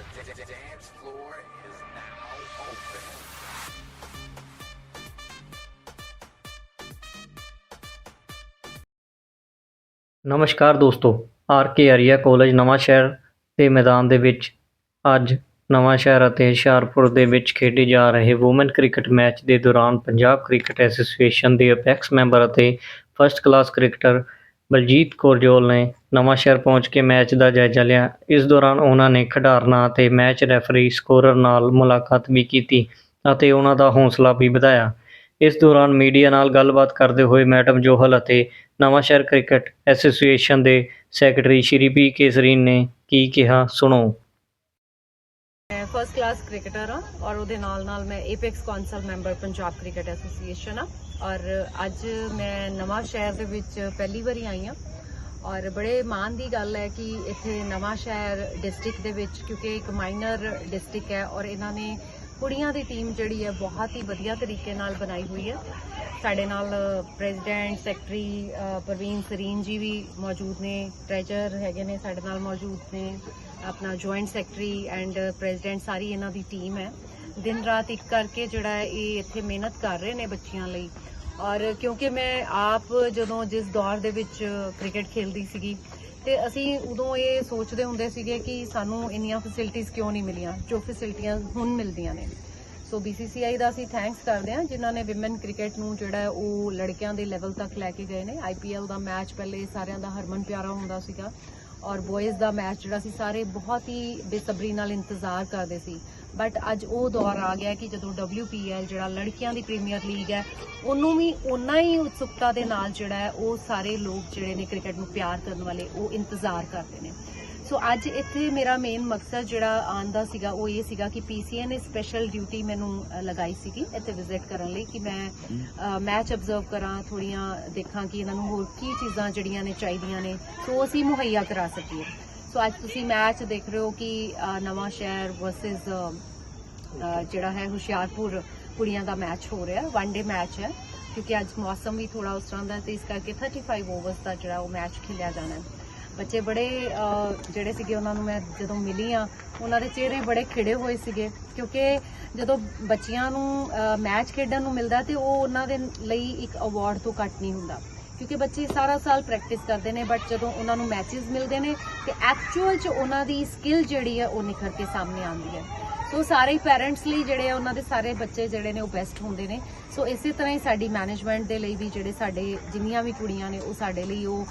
The dance floor is now open. ਨਮਸਕਾਰ ਦੋਸਤੋ, R K Arya college ਨਵਾਂ ਸ਼ਹਿਰ ਦੇ ਮੈਦਾਨ ਦੇ ਵਿੱਚ ਅੱਜ ਨਵਾਂ ਸ਼ਹਿਰ ਅਤੇ ਹੁਸ਼ਿਆਰਪੁਰ ਦੇ ਵਿੱਚ ਖੇਡੇ ਜਾ ਰਹੇ ਵੂਮਨ ਕ੍ਰਿਕਟ ਮੈਚ ਦੇ ਦੌਰਾਨ ਪੰਜਾਬ ਕ੍ਰਿਕਟ ਐਸੋਸੀਏਸ਼ਨ ਦੇ ਅਪੈਕਸ ਮੈਂਬਰ ਅਤੇ first class cricketer Baljeet Kaur Johal ਨੇ ਨਵਾਂਸ਼ਹਿਰ ਪਹੁੰਚ ਕੇ ਮੈਚ ਦਾ ਜਾਇਜ਼ਾ ਲਿਆ। ਇਸ ਦੌਰਾਨ ਉਹਨਾਂ ਨੇ ਖਿਡਾਰਨਾਂ ਅਤੇ ਮੈਚ ਰੈਫਰੀ, ਸਕੋਰਰ ਨਾਲ ਮੁਲਾਕਾਤ ਵੀ ਕੀਤੀ ਅਤੇ ਉਹਨਾਂ ਦਾ ਹੌਸਲਾ ਵੀ ਵਧਾਇਆ। ਇਸ ਦੌਰਾਨ ਮੀਡੀਆ ਨਾਲ ਗੱਲਬਾਤ ਕਰਦੇ ਹੋਏ ਮੈਡਮ ਜੋਹਲ ਅਤੇ ਨਵਾਂਸ਼ਹਿਰ ਕ੍ਰਿਕਟ ਐਸੋਸੀਏਸ਼ਨ ਦੇ ਸੈਕਟਰੀ ਸ਼੍ਰੀ ਪੀ ਕੇਸਰੀਨ ਨੇ ਕੀ ਕਿਹਾ, ਸੁਣੋ। ਫਰਸਟ ਕਲਾਸ ਕ੍ਰਿਕਟਰ ਹਾਂ ਔਰ ਉਹਦੇ ਨਾਲ ਨਾਲ ਮੈਂ apex council member Punjab cricket association ਆ ਔਰ ਅੱਜ ਮੈਂ ਨਵਾਂ ਸ਼ਹਿਰ ਦੇ ਵਿੱਚ ਪਹਿਲੀ ਵਾਰੀ ਆਈ ਹਾਂ ਔਰ ਬੜੇ ਮਾਣ ਦੀ ਗੱਲ ਹੈ ਕਿ ਇੱਥੇ ਨਵਾਂ ਸ਼ਹਿਰ ਡਿਸਟ੍ਰਿਕਟ ਦੇ ਵਿੱਚ, ਕਿਉਂਕਿ ਇੱਕ ਮਾਈਨਰ ਡਿਸਟ੍ਰਿਕਟ ਹੈ ਔਰ ਇਹਨਾਂ ਨੇ ਕੁੜੀਆਂ ਦੀ ਟੀਮ ਜਿਹੜੀ ਹੈ ਬਹੁਤ ਹੀ ਵਧੀਆ ਤਰੀਕੇ ਨਾਲ ਬਣਾਈ ਹੋਈ ਹੈ। ਸਾਡੇ ਨਾਲ ਪ੍ਰੈਜ਼ੀਡੈਂਟ ਸੈਕਟਰੀ ਪ੍ਰਵੀਨ ਸਰੀਨ ਜੀ ਵੀ ਮੌਜੂਦ ਨੇ ਟ੍ਰੈਜਰ ਹੈਗੇ ਨੇ ਸਾਡੇ ਨਾਲ ਮੌਜੂਦ ਨੇ, ਆਪਣਾ ਜੁਆਇੰਟ ਸੈਕਟਰੀ ਐਂਡ ਪ੍ਰੈਜ਼ੀਡੈਂਟ ਸਾਰੀ ਇਹਨਾਂ ਦੀ ਟੀਮ ਹੈ। ਦਿਨ ਰਾਤ ਇੱਕ ਕਰਕੇ ਜਿਹੜਾ ਇਹ ਇੱਥੇ ਮਿਹਨਤ ਕਰ ਰਹੇ ਨੇ ਬੱਚਿਆਂ ਲਈ। ਔਰ ਕਿਉਂਕਿ ਮੈਂ ਆਪ ਜਦੋਂ ਜਿਸ ਦੌਰ ਦੇ ਵਿੱਚ ਕ੍ਰਿਕਟ ਖੇਲਦੀ ਸੀਗੀ, ਤੇ ਅਸੀਂ ਉਦੋਂ ਇਹ ਸੋਚਦੇ ਹੁੰਦੇ ਸੀਗੇ ਕਿ ਸਾਨੂੰ ਇੰਨੀਆਂ ਫੈਸਿਲਿਟੀਆਂ ਕਿਉਂ ਨਹੀਂ ਮਿਲੀਆਂ, ਜੋ ਫੈਸਿਲਿਟੀਆਂ ਹੁਣ ਮਿਲਦੀਆਂ ਨੇ। ਸੋ BCCI ਦਾ ਅਸੀਂ ਥੈਂਕਸ ਕਰਦੇ ਹਾਂ, ਜਿਨ੍ਹਾਂ ਨੇ ਵਿਮਨ ਕ੍ਰਿਕਟ ਨੂੰ ਜਿਹੜਾ ਉਹ ਲੜਕਿਆਂ ਦੇ ਲੈਵਲ ਤੱਕ ਲੈ ਕੇ ਗਏ ਨੇ। IPL ਦਾ ਮੈਚ ਪਹਿਲੇ ਸਾਰਿਆਂ ਦਾ ਹਰਮਨ ਪਿਆਰਾ ਹੁੰਦਾ ਸੀਗਾ ਔਰ ਬॉयਜ਼ ਦਾ ਮੈਚ ਜਿਹੜਾ ਸੀ, ਸਾਰੇ ਬਹੁਤ ਹੀ ਬੇਸਬਰੀ ਨਾਲ ਇੰਤਜ਼ਾਰ ਕਰਦੇ ਸੀ। ਬਟ ਅੱਜ ਉਹ ਦੌਰ ਆ ਗਿਆ ਕਿ ਜਦੋਂ WPL ਜਿਹੜਾ ਲੜਕੀਆਂ ਦੀ ਪ੍ਰੀਮੀਅਰ ਲੀਗ ਹੈ, ਉਹਨੂੰ ਵੀ ਉਨਾ ਹੀ ਉਤਸੁਕਤਾ ਦੇ ਨਾਲ ਜਿਹੜਾ ਉਹ ਸਾਰੇ ਲੋਕ ਜਿਹੜੇ ਨੇ ਕ੍ਰਿਕਟ ਨੂੰ ਪਿਆਰ ਕਰਨ ਵਾਲੇ ਉਹ ਇੰਤਜ਼ਾਰ ਕਰਦੇ ਨੇ। ਸੋ ਅੱਜ ਇੱਥੇ ਮੇਰਾ ਮੇਨ ਮਕਸਦ ਜਿਹੜਾ ਆਉਣ ਦਾ ਸੀਗਾ ਉਹ ਇਹ ਸੀਗਾ ਕਿ PCA ਨੇ ਸਪੈਸ਼ਲ ਡਿਊਟੀ ਮੈਨੂੰ ਲਗਾਈ ਸੀਗੀ ਇੱਥੇ ਵਿਜ਼ਿਟ ਕਰਨ ਲਈ ਕਿ ਮੈਂ ਮੈਚ ਅਬਜ਼ਰਵ ਕਰਾਂ ਥੋੜੀਆਂ ਦੇਖਾਂ ਕਿ ਇਹਨਾਂ ਨੂੰ ਹੋਰ ਕੀ ਚੀਜ਼ਾਂ ਜਿਹੜੀਆਂ ਨੇ ਚਾਹੀਦੀਆਂ ਨੇ। ਸੋ ਅਸੀਂ ਮੁਹੱਈਆ ਕਰਾ ਸਕੀਏ। ਸੋ ਅੱਜ ਤੁਸੀਂ ਮੈਚ ਦੇਖ ਰਹੇ ਹੋ ਕਿ ਅ, ਨਵਾਂ ਸ਼ਹਿਰ ਵਰਸਸ ਜਿਹੜਾ ਹੈ ਹੁਸ਼ਿਆਰਪੁਰ ਕੁੜੀਆਂ ਦਾ ਮੈਚ ਹੋ ਰਿਹਾ ਵਨ ਡੇ ਮੈਚ ਹੈ। ਕਿਉਂਕਿ ਅੱਜ ਮੌਸਮ ਵੀ ਥੋੜਾ ਉਸ ਤਰ੍ਹਾਂ ਦਾ ਹੈ ਤੇ ਇਸ ਕਰਕੇ 35 ਓਵਰਸ ਦਾ ਜਿਹੜਾ ਉਹ ਮੈਚ ਖੇਲਿਆ ਜਾਣਾ ਹੈ। ਬੱਚੇ ਬੜੇ ਜਿਹੜੇ ਸੀਗੇ ਉਹਨਾਂ ਨੂੰ ਮੈਂ ਜਦੋਂ ਮਿਲੀ ਆ ਉਹਨਾਂ ਦੇ ਚਿਹਰੇ ਬੜੇ ਖਿੜੇ ਹੋਏ ਸੀਗੇ, ਕਿਉਂਕਿ ਜਦੋਂ ਬੱਚਿਆਂ ਨੂੰ ਮੈਚ ਖੇਡਣ ਨੂੰ ਮਿਲਦਾ ਤੇ ਉਹ ਉਹਨਾਂ ਦੇ ਲਈ ਇੱਕ ਅਵਾਰਡ ਤੋਂ ਘੱਟ ਨਹੀਂ ਹੁੰਦਾ। ਕਿਉਂਕਿ ਬੱਚੇ ਸਾਰਾ ਸਾਲ ਪ੍ਰੈਕਟਿਸ ਕਰਦੇ ਨੇ ਬਟ ਜਦੋਂ ਉਹਨਾਂ ਨੂੰ ਮੈਚਸ ਮਿਲਦੇ ਨੇ ਤੇ ਐਕਚੁਅਲ 'ਚ ਉਹਨਾਂ ਦੀ ਸਕਿੱਲ ਜਿਹੜੀ ਹੈ ਉਹ ਨਿਖਰ ਕੇ ਸਾਹਮਣੇ ਆਉਂਦੀ ਹੈ। ਸੋ ਸਾਰੇ ਹੀ ਪੇਰੈਂਟਸ ਲਈ ਜਿਹੜੇ ਆ, ਉਹਨਾਂ ਦੇ ਸਾਰੇ ਬੱਚੇ ਜਿਹੜੇ ਨੇ ਉਹ ਬੈਸਟ ਹੁੰਦੇ ਨੇ। ਸੋ ਇਸੇ ਤਰ੍ਹਾਂ ਹੀ ਸਾਡੀ ਮੈਨੇਜਮੈਂਟ ਦੇ ਲਈ ਵੀ ਜਿਹੜੇ ਸਾਡੇ ਜਿੰਨੀਆਂ ਵੀ ਕੁੜੀਆਂ ਨੇ, ਉਹ ਸਾਡੇ ਲਈ ਉਹ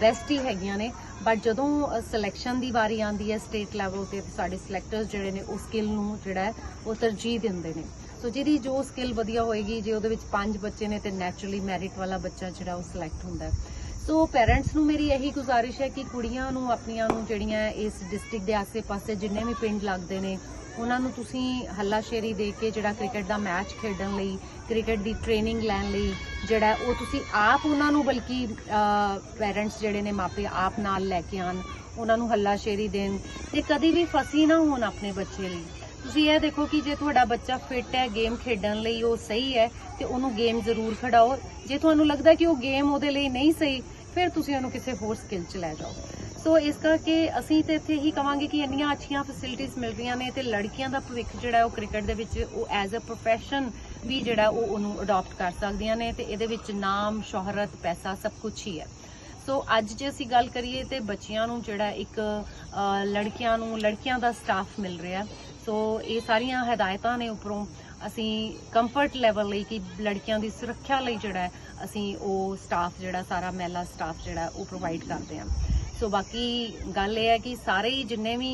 ਬੈਸਟ ਹੀ ਹੈਗੀਆਂ ਨੇ। ਬਟ ਜਦੋਂ ਸਿਲੈਕਸ਼ਨ ਦੀ ਵਾਰੀ ਆਉਂਦੀ ਹੈ ਸਟੇਟ ਲੈਵਲ ਤੇ ਸਾਡੇ ਸਿਲੈਕਟਰਸ ਜਿਹੜੇ ਨੇ, ਉਹ ਸਕਿੱਲ ਨੂੰ ਜਿਹੜਾ ਹੈ, ਉਹ ਤਰਜੀਹ ਦਿੰਦੇ ਨੇ। ਸੋ ਜਿਹਦੀ ਜੋ ਸਕਿੱਲ ਵਧੀਆ ਹੋਏਗੀ, ਜੇ ਉਹਦੇ ਵਿੱਚ ਪੰਜ ਬੱਚੇ ਨੇ, ਤੇ ਨੈਚੁਰਲੀ ਮੈਰਿਟ ਵਾਲਾ ਬੱਚਾ ਜਿਹੜਾ, ਉਹ ਸਿਲੈਕਟ ਹੁੰਦਾ ਹੈ। ਸੋ ਪੇਰੈਂਟਸ ਨੂੰ ਮੇਰੀ ਇਹੀ ਗੁਜ਼ਾਰਿਸ਼ ਹੈ ਕਿ ਕੁੜੀਆਂ ਨੂੰ, ਆਪਣੀਆਂ ਨੂੰ ਜਿਹੜੀਆਂ ਇਸ ਡਿਸਟ੍ਰਿਕਟ ਦੇ ਆਸੇ-ਪਾਸੇ ਜਿੰਨੇ ਵੀ ਪਿੰਡ ਲੱਗਦੇ ਨੇ ਉਹਨਾਂ ਨੂੰ ਤੁਸੀਂ ਹੱਲਾਸ਼ੇਰੀ ਦੇ ਕੇ ਜਿਹੜਾ ਕ੍ਰਿਕਟ ਦਾ ਮੈਚ ਖੇਡਣ ਲਈ, ਕ੍ਰਿਕਟ ਦੀ ਟ੍ਰੇਨਿੰਗ ਲੈਣ ਲਈ ਜਿਹੜਾ ਉਹ ਤੁਸੀਂ ਆਪ ਉਹਨਾਂ ਨੂੰ ਬਲਕਿ ਪੇਰੈਂਟਸ ਜਿਹੜੇ ਨੇ ਮਾਪੇ ਆਪ ਨਾਲ ਲੈ ਕੇ ਆਣ ਉਹਨਾਂ ਨੂੰ ਹੱਲਾਸ਼ੇਰੀ ਦੇਣ ਤੇ ਕਦੀ ਵੀ ਫਸੀ ਨਾ ਹੋਣ ਆਪਣੇ ਬੱਚੇ ਲਈ। ਤੁਸੀਂ ਇਹ ਦੇਖੋ ਕਿ ਜੇ ਤੁਹਾਡਾ ਬੱਚਾ ਫਿੱਟ ਹੈ ਗੇਮ ਖੇਡਣ ਲਈ ਉਹ ਸਹੀ ਹੈ ਤੇ ਉਹਨੂੰ ਗੇਮ ਜ਼ਰੂਰ ਖਿਡਾਓ। ਜੇ ਤੁਹਾਨੂੰ ਲੱਗਦਾ ਕਿ ਉਹ ਗੇਮ ਉਹਦੇ ਲਈ ਨਹੀਂ ਸਹੀ, ਫਿਰ ਤੁਸੀਂ ਉਹਨੂੰ ਕਿਸੇ ਹੋਰ ਸਕਿੱਲ 'ਚ ਲੈ ਜਾਓ। ਸੋ ਇਸ ਕਰਕੇ ਅਸੀਂ ਤੇ ਇੱਥੇ ਹੀ ਕਵਾਂਗੇ ਕਿ ਇੰਨੀਆਂ ਅੱਛੀਆਂ ਫੈਸਿਲਿਟੀਆਂ ਮਿਲ ਰਹੀਆਂ ਨੇ ਤੇ ਲੜਕੀਆਂ ਦਾ ਭਵਿੱਖ ਜਿਹੜਾ ਉਹ ਕ੍ਰਿਕਟ ਦੇ ਵਿੱਚ ਉਹ ਐਜ਼ ਅ ਪ੍ਰੋਫੈਸ਼ਨ ਵੀ ਜਿਹੜਾ ਉਹ ਉਹਨੂੰ ਅਡਾਪਟ ਕਰ ਸਕਦੀਆਂ ਨੇ ਤੇ ਇਹਦੇ ਵਿੱਚ ਨਾਮ, ਸ਼ੋਹਰਤ, ਪੈਸਾ ਸਭ ਕੁਝ ਹੀ ਹੈ। ਸੋ ਅੱਜ ਜੇ ਅਸੀਂ ਗੱਲ ਕਰੀਏ ਤੇ ਬੱਚਿਆਂ ਨੂੰ ਜਿਹੜਾ ਇੱਕ ਲੜਕੀਆਂ ਨੂੰ, ਲੜਕੀਆਂ ਦਾ ਸਟਾਫ ਮਿਲ ਰਿਹਾ ਸੋ ਇਹ ਸਾਰੀਆਂ ਹਦਾਇਤਾਂ ਨੇ ਉੱਪਰੋਂ ਅਸੀਂ ਕੰਫਰਟ ਲੈਵਲ ਲਈ ਕਿ ਲੜਕੀਆਂ ਦੀ ਸੁਰੱਖਿਆ ਲਈ ਜਿਹੜਾ ਅਸੀਂ ਉਹ ਸਟਾਫ ਜਿਹੜਾ ਸਾਰਾ ਮਹਿਲਾ ਸਟਾਫ ਜਿਹੜਾ ਉਹ ਪ੍ਰੋਵਾਈਡ ਕਰਦੇ ਹਾਂ। ਸੋ ਬਾਕੀ ਗੱਲ ਇਹ ਹੈ ਕਿ ਸਾਰੇ ਹੀ ਜਿੰਨੇ ਵੀ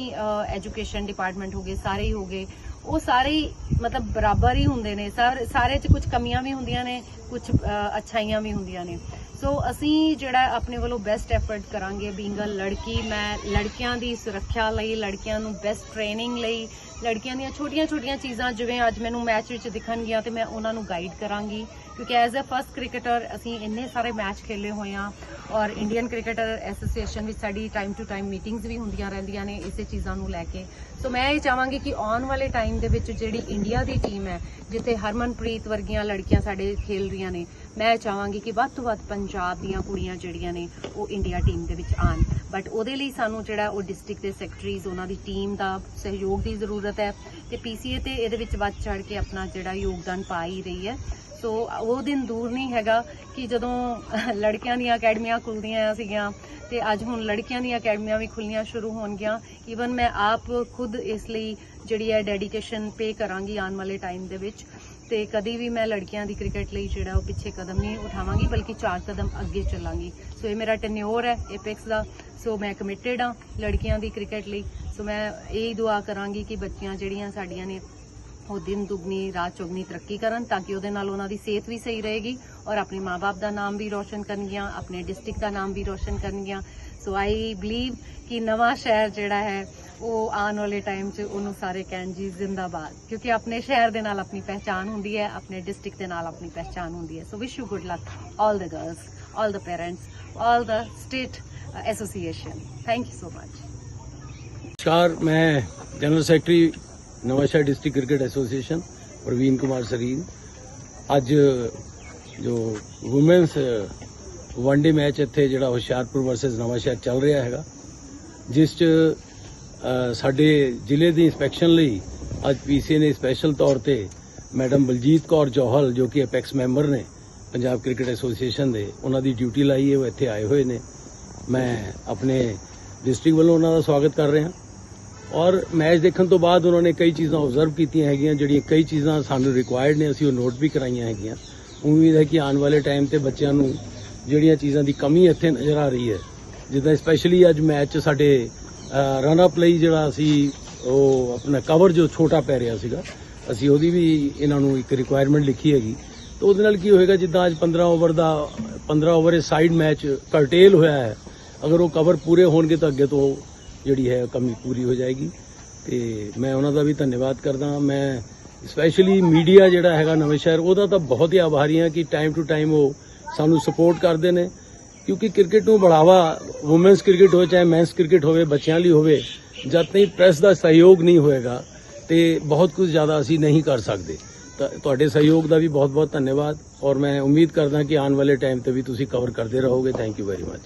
ਐਜੂਕੇਸ਼ਨ ਡਿਪਾਰਟਮੈਂਟ ਹੋ ਗਏ, ਸਾਰੇ ਹੀ ਹੋ ਗਏ, ਉਹ ਸਾਰੇ ਹੀ ਮਤਲਬ ਬਰਾਬਰ ਹੀ ਹੁੰਦੇ ਨੇ। ਸਾਰੇ ਸਾਰੇ 'ਚ ਕੁਝ ਕਮੀਆਂ ਵੀ ਹੁੰਦੀਆਂ ਨੇ ਕੁਝ ਅੱਛਾਈਆਂ ਵੀ ਹੁੰਦੀਆਂ ਨੇ। ਸੋ ਅਸੀਂ ਜਿਹੜਾ ਆਪਣੇ ਵੱਲੋਂ ਬੈਸਟ ਐਫਰਟ ਕਰਾਂਗੇ ਬੀਂਗ ਅ ਲੜਕੀ, ਮੈਂ ਲੜਕੀਆਂ ਦੀ ਸੁਰੱਖਿਆ ਲਈ, ਲੜਕੀਆਂ ਨੂੰ ਬੈਸਟ ਟ੍ਰੇਨਿੰਗ ਲਈ ਲੜਕੀਆਂ ਦੀਆਂ ਛੋਟੀਆਂ-ਛੋਟੀਆਂ ਚੀਜ਼ਾਂ, ਜਿਵੇਂ ਅੱਜ ਮੈਨੂੰ ਮੈਚ ਵਿੱਚ ਦਿਖਣਗੀਆਂ ਤੇ ਮੈਂ ਉਹਨਾਂ ਨੂੰ ਗਾਈਡ ਕਰਾਂਗੀ। ਕਿਉਂਕਿ ਐਜ਼ ਅ ਫਸਟ ਕ੍ਰਿਕਟਰ ਅਸੀਂ ਇੰਨੇ ਸਾਰੇ ਮੈਚ ਖੇਲੇ ਹੋਏ ਆ ਔਰ ਇੰਡੀਅਨ ਕ੍ਰਿਕਟਰ ਐਸੋਸੀਏਸ਼ਨ ਵਿੱਚ ਸਾਡੀ ਟਾਈਮ ਟੂ ਟਾਈਮ ਮੀਟਿੰਗਸ ਵੀ ਹੁੰਦੀਆਂ ਰਹਿੰਦੀਆਂ ਨੇ ਇਸੇ ਚੀਜ਼ਾਂ ਨੂੰ ਲੈ ਕੇ। ਸੋ ਮੈਂ ਇਹ ਚਾਹਾਂਗੀ ਕਿ ਆਉਣ ਵਾਲੇ ਟਾਈਮ ਦੇ ਵਿੱਚ ਜਿਹੜੀ ਇੰਡੀਆ ਦੀ ਟੀਮ ਹੈ, ਜਿੱਥੇ ਹਰਮਨਪ੍ਰੀਤ ਵਰਗੀਆਂ ਲੜਕੀਆਂ ਸਾਡੇ ਖੇਲ ਰਹੀਆਂ ਨੇ ਮੈਂ ਚਾਹਾਂਗੀ ਕਿ ਵੱਧ ਤੋਂ ਵੱਧ ਪੰਜਾਬ ਦੀਆਂ ਕੁੜੀਆਂ ਜਿਹੜੀਆਂ ਨੇ ਉਹ ਇੰਡੀਆ ਟੀਮ ਦੇ ਵਿੱਚ ਆਣ ਬਟ ਉਹਦੇ ਲਈ ਸਾਨੂੰ ਜਿਹੜਾ ਉਹ ਡਿਸਟ੍ਰਿਕਟ ਦੇ ਸੈਕਟਰੀਜ਼ ਉਹਨਾਂ ਦੀ ਟੀਮ ਦਾ ਸਹਿਯੋਗ ਦੀ ਜ਼ਰੂਰਤ ਹੈ ਤੇ ਪੀਸੀਏ ਤੇ ਇਹਦੇ ਵਿੱਚ ਵੱਧ ਚੜ ਕੇ ਆਪਣਾ ਜਿਹੜਾ ਯੋਗਦਾਨ ਪਾ ਹੀ ਰਹੀ ਹੈ। ਸੋ ਉਹ ਦਿਨ ਦੂਰ ਨਹੀਂ ਹੈਗਾ ਕਿ ਜਦੋਂ ਲੜਕਿਆਂ ਦੀਆਂ ਅਕੈਡਮੀਆਂ ਖੁੱਲਦੀਆਂ ਸੀਗੀਆਂ ਤੇ ਅੱਜ ਹੁਣ ਲੜਕੀਆਂ ਦੀਆਂ ਅਕੈਡਮੀਆਂ ਵੀ ਖੁੱਲਣੀਆਂ ਸ਼ੁਰੂ ਹੋਣਗੀਆਂ। ਈਵਨ ਮੈਂ ਆਪ ਖੁਦ ਇਸ ਲਈ ਜਿਹੜੀ ਹੈ ਡੈਡੀਕੇਸ਼ਨ ਪੇ ਕਰਾਂਗੀ ਆਉਣ ਵਾਲੇ ਟਾਈਮ ਦੇ ਵਿੱਚ। ਤੇ ਕਦੀ ਵੀ ਮੈਂ ਲੜਕੀਆਂ ਦੀ ਕ੍ਰਿਕਟ ਲਈ ਜਿਹੜਾ ਉਹ ਪਿੱਛੇ ਕਦਮ ਨਹੀਂ ਉਠਾਵਾਂਗੀ, ਬਲਕਿ ਚਾਰ ਕਦਮ ਅੱਗੇ ਚੱਲਾਂਗੀ। ਸੋ ਇਹ ਮੇਰਾ ਟੈਨਿਓਰ ਹੈ ਐਪੈਕਸ ਦਾ। ਸੋ ਮੈਂ ਕਮਿਟਿਡ ਹਾਂ ਲੜਕੀਆਂ ਦੀ ਕ੍ਰਿਕਟ ਲਈ। ਸੋ ਮੈਂ ਇਹ ਦੁਆ ਕਰਾਂਗੀ ਕਿ ਬੱਚੀਆਂ ਜਿਹੜੀਆਂ ਸਾਡੀਆਂ ਨੇ, ਉਹ ਦਿਨ ਦੁਗਣੀ, ਰਾਤ ਚੌਗਣੀ ਤਰੱਕੀ ਕਰਨ, ਤਾਂ ਕਿ ਉਹਦੇ ਨਾਲ ਉਹਨਾਂ ਦੀ ਸਿਹਤ ਵੀ ਸਹੀ ਰਹੇਗੀ ਔਰ ਆਪਣੇ ਮਾਪੇ ਦਾ ਨਾਮ ਵੀ ਰੋਸ਼ਨ ਕਰਨਗੀਆਂ, ਆਪਣੇ ਡਿਸਟ੍ਰਿਕਟ ਦਾ ਨਾਮ ਵੀ ਰੋਸ਼ਨ ਕਰਨਗੀਆਂ। ਸੋ ਆਈ ਬਲੀਵ ਕਿ ਨਵਾਂ ਸ਼ਹਿਰ ਜਿਹੜਾ ਹੈ ਉਹ ਆਉਣ ਵਾਲੇ ਟਾਈਮ 'ਚ ਉਹਨੂੰ ਸਾਰੇ ਕਹਿਣ ਜੀ ਜ਼ਿੰਦਾਬਾਦ ਕਿਉਂਕਿ ਆਪਣੇ ਸ਼ਹਿਰ ਦੇ ਨਾਲ ਆਪਣੀ ਪਹਿਚਾਨ ਹੁੰਦੀ ਹੈ ਆਪਣੇ ਡਿਸਟ੍ਰਿਕਟ ਦੇ ਨਾਲ ਆਪਣੀ ਪਹਿਚਾਨ ਹੁੰਦੀ ਹੈ so wish you good luck all the girls all the parents all the state association thank you so much ਨਮਸਕਾਰ ਮੈਂ general secretary Nawanshahr district cricket association Parveen Kumar Sareen ਅੱਜ ਜੋ ਔਮਨਸ ਵਨਡੇ ਮੈਚ ਇੱਥੇ ਜਿਹੜਾ Hoshiarpur versus Nawanshahr ਚੱਲ ਰਿਹਾ ਹੈਗਾ, ਜਿਸ 'ਚ ਸਾਡੇ ਜ਼ਿਲ੍ਹੇ ਦੀ ਇਨਸਪੈਕਸ਼ਨ ਲਈ ਅੱਜ ਪੀਸੀਏ ਨੇ ਸਪੈਸ਼ਲ ਤੌਰ ਤੇ ਮੈਡਮ ਬਲਜੀਤ ਕੌਰ ਜੋਹਲ ਜੋ ਕਿ ਅਪੈਕਸ ਮੈਂਬਰ ਨੇ ਪੰਜਾਬ ਕ੍ਰਿਕਟ ਐਸੋਸੀਏਸ਼ਨ ਦੇ, ਉਹਨਾਂ ਦੀ ਡਿਊਟੀ ਲਾਈ ਹੈ, ਉਹ ਇੱਥੇ ਆਏ ਹੋਏ ਨੇ। ਮੈਂ ਆਪਣੇ ਡਿਸਟ੍ਰਿਕਟ ਵੱਲੋਂ ਉਹਨਾਂ ਦਾ ਸਵਾਗਤ ਕਰ ਰਿਹਾ। ਔਰ ਮੈਚ ਦੇਖਣ ਤੋਂ ਬਾਅਦ ਉਹਨਾਂ ਨੇ ਕਈ ਚੀਜ਼ਾਂ ਆਬਜ਼ਰਵ ਕੀਤੀਆਂ ਹੈਗੀਆਂ, ਜਿਹੜੀਆਂ ਕਈ ਚੀਜ਼ਾਂ ਸਾਨੂੰ ਰਿਕੁਆਇਰਡ ਨੇ, ਅਸੀਂ ਉਹ ਨੋਟ ਵੀ ਕਰਾਈਆਂ ਹੈਗੀਆਂ। ਉਮੀਦ ਹੈ ਕਿ ਆਉਣ ਵਾਲੇ ਟਾਈਮ ਤੇ ਬੱਚਿਆਂ ਨੂੰ ਜਿਹੜੀਆਂ ਚੀਜ਼ਾਂ ਦੀ ਕਮੀ ਇੱਥੇ ਨਜ਼ਰ ਆ ਰਹੀ ਹੈ। ਜਿੱਦਾਂ ਸਪੈਸ਼ਲੀ ਅੱਜ ਮੈਚ 'ਚ ਸਾਡੇ ਰਨ ਅਪ ਲਈ ਜਿਹੜਾ ਅਸੀਂ ਉਹ ਆਪਣਾ ਕਵਰ ਜੋ ਛੋਟਾ ਪੈ ਰਿਹਾ ਸੀਗਾ, ਅਸੀਂ ਉਹਦੀ ਵੀ ਇਹਨਾਂ ਨੂੰ ਇੱਕ ਰਿਕੁਆਇਰਮੈਂਟ ਲਿਖੀ ਹੈਗੀ। ਤਾਂ ਉਹਦੇ ਨਾਲ ਕੀ ਹੋਏਗਾ, ਜਿੱਦਾਂ ਅੱਜ 15 ਓਵਰ ਦਾ 15 ਓਵਰ ਇਹ ਸਾਈਡ ਮੈਚ ਕਰਟੇਲ ਹੋਇਆ ਹੈ। ਅਗਰ ਉਹ ਕਵਰ ਪੂਰੇ ਹੋਣਗੇ ਤਾਂ ਅੱਗੇ ਤੋਂ ਜਿਹੜੀ ਹੈ ਕਮੀ ਪੂਰੀ ਹੋ ਜਾਏਗੀ। ਤੇ ਮੈਂ ਉਹਨਾਂ ਦਾ ਵੀ ਧੰਨਵਾਦ ਕਰਦਾ ਮੈਂ ਸਪੈਸ਼ਲੀ ਮੀਡੀਆ ਜਿਹੜਾ ਹੈਗਾ ਨਵੇਂ ਸ਼ਹਿਰ, ਉਹਦਾ ਤਾਂ ਬਹੁਤ ਹੀ ਆਭਾਰੀ ਹਾਂ ਕਿ ਟਾਈਮ ਟੂ ਟਾਈਮ ਉਹ ਸਾਨੂੰ ਸਪੋਰਟ ਕਰਦੇ ਨੇ, ਕਿਉਂਕਿ ਕ੍ਰਿਕਟ ਨੂੰ ਬੜਾਵਾ ਔਮਨਸ ਕ੍ਰਿਕਟ ਹੋਵੇ, ਚਾਹੇ ਮੈਨਸ ਕ੍ਰਿਕਟ ਹੋਵੇ, ਬੱਚਿਆਂ ਲਈ ਹੋਵੇ, ਜਦ ਤੱਕ ਪ੍ਰੈਸ ਦਾ ਸਹਿਯੋਗ ਨਹੀਂ ਹੋਏਗਾ, ਤੇ ਬਹੁਤ ਕੁਝ ਜ਼ਿਆਦਾ ਅਸੀਂ ਨਹੀਂ ਕਰ ਸਕਦੇ। ਤਾਂ ਤੁਹਾਡੇ ਸਹਿਯੋਗ ਦਾ ਵੀ ਬਹੁਤ ਬਹੁਤ ਧੰਨਵਾਦ, ਔਰ ਮੈਂ ਉਮੀਦ ਕਰਦਾ ਕਿ ਆਉਣ ਵਾਲੇ ਟਾਈਮ ਤੇ ਵੀ ਤੁਸੀਂ ਕਵਰ ਕਰਦੇ ਰਹੋਗੇ। Thank you very much